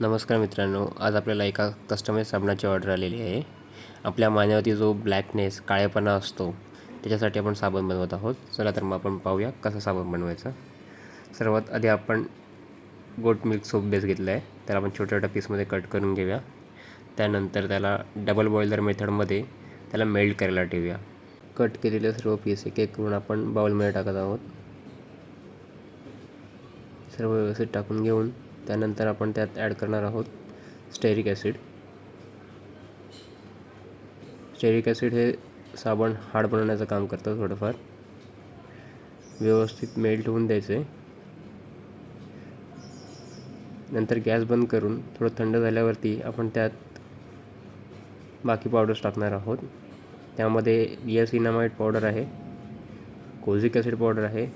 नमस्कार मित्रांनो आज आपल्याला एका कस्टमाइज साबणाची ऑर्डर आलेली आहे. आपल्या मान्यावरती जो ब्लॅकनेस काळेपणा असतो त्याच्यासाठी आपण साबण बनवत आहोत. चला तर मग आपण पाहूया कसं साबण बनवायचं. सर्वात आधी आपण गोट मिल्क सोप बेस घेतला आहे. त्याला आपण छोट्या छोट्या पीसमध्ये कट करून घेऊया. त्यानंतर त्याला डबल बॉयलर मेथडमध्ये त्याला मेल्ट करायला ठेवूया. कट केलेले सर्व पीस एक एक करून आपण बाउलमध्ये टाकत आहोत. सर्व व्यवस्थित टाकून घेऊन त्यानंतर आपण त्यात ॲड करणार आहोत स्टेरिक ॲसिड. स्टेरिक ॲसिड हे साबण हाड बनवण्याचं काम करतं थोडंफार. व्यवस्थित मेल्ट होऊन द्यायचे. नंतर गॅस बंद करून थोडं थंड झाल्यावरती आपण त्यात बाकी पावडर्स टाकणार आहोत. त्यामध्ये नियासिनामाइड पावडर आहे कोझिक ॲसिड पावडर आहे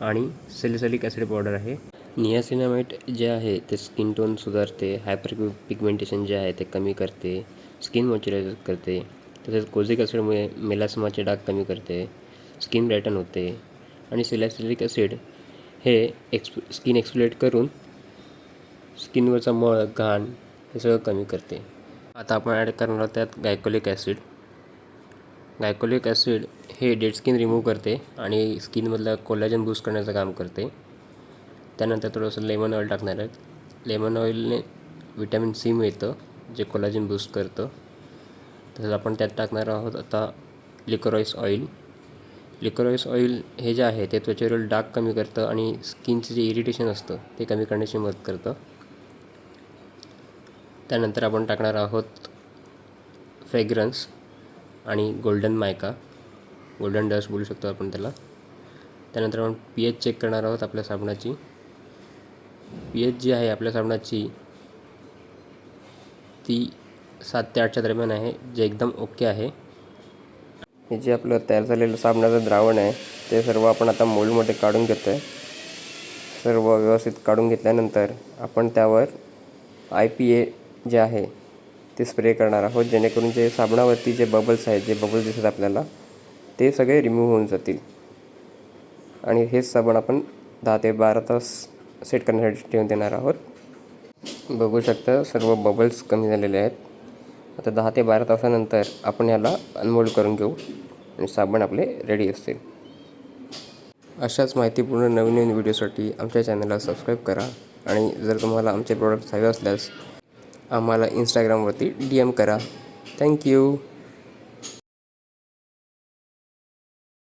आणि सेलिसॅलिक ॲसिड पावडर आहे. नियासिनामाइट जे आहे ते स्किन टोन सुधारते हायपर पिगमेंटेशन जे आहे ते कमी करते स्किन मॉइश्चरायझर करते तसेच कोझिक ॲसिडमुळे मेलास्माचे डाग कमी करते स्किन ब्रायटन होते आणि सिलॅसिलिक ॲसिड हे एक्सप स्किन एक्सप्लेट करून स्किनवरचा मळ घाण हे सगळं कमी करते. आता आपण ॲड करणार आहोत त्यात गायकोलिक ॲसिड गायकोलिक ॲसिड हे डेड स्किन रिमूव्ह करते आणि स्किनमधलं कोलॅजन बूस्ट करण्याचं काम करते. त्यानंतर थोडंसं लेमन ऑइल टाकणार आहेत. लेमन ऑइलने विटॅमिन सी मिळतं जे कोलाजिन बूस्ट करतं. तसंच आपण त्यात टाकणार आहोत आता लिकोरॉईस ऑइल. लिकोरॉईस ऑइल हे जे आहे ते त्वचेवरील डाग कमी करतं आणि स्किनचं जे इरिटेशन असतं ते कमी करण्याची मदत करतं. त्यानंतर आपण टाकणार आहोत फ्रेग्रन्स आणि गोल्डन मायका. गोल्डन डस्ट बोलू शकतो आपण त्याला. त्यानंतर आपण पी एच चेक करणार आहोत आपल्या साबणाची. पी एच जी आहे आपल्या साबणाची ती सात ते आठच्या दरम्यान आहे जे एकदम ओके आहे. हे जे आपलं तयार झालेलं साबणाचं द्रावण आहे ते सर्व आपण आता मोल्डमध्ये काढून घेतो आहे सर्व व्यवस्थित काढून घेतल्यानंतर आपण त्यावर आय पी ए जे आहे ते स्प्रे करणार आहोत जेणेकरून जे साबणावरती जे बबल्स आहेत जे बबल्स दिसत आपल्याला ते सगळे रिमूव्ह होऊन जातील. आणि हेच साबण आपण दहा ते बारा तास सेट करण्यासाठी ठेवून देणार आहोत. बघू शकता सर्व बबल्स कमी झालेले आहेत. आता दहा ते बारा तासानंतर आपण याला अनमोल्ड करून घेऊ आणि साबण आपले रेडी असतील. अशाच माहितीपूर्ण नवीन नवीन व्हिडिओसाठी आमच्या चॅनलला सबस्क्राईब करा आणि जर तुम्हाला आमचे प्रोडक्ट्स हवे असल्यास आम्हाला इंस्टाग्रामवरती डी एम करा. थँक्यू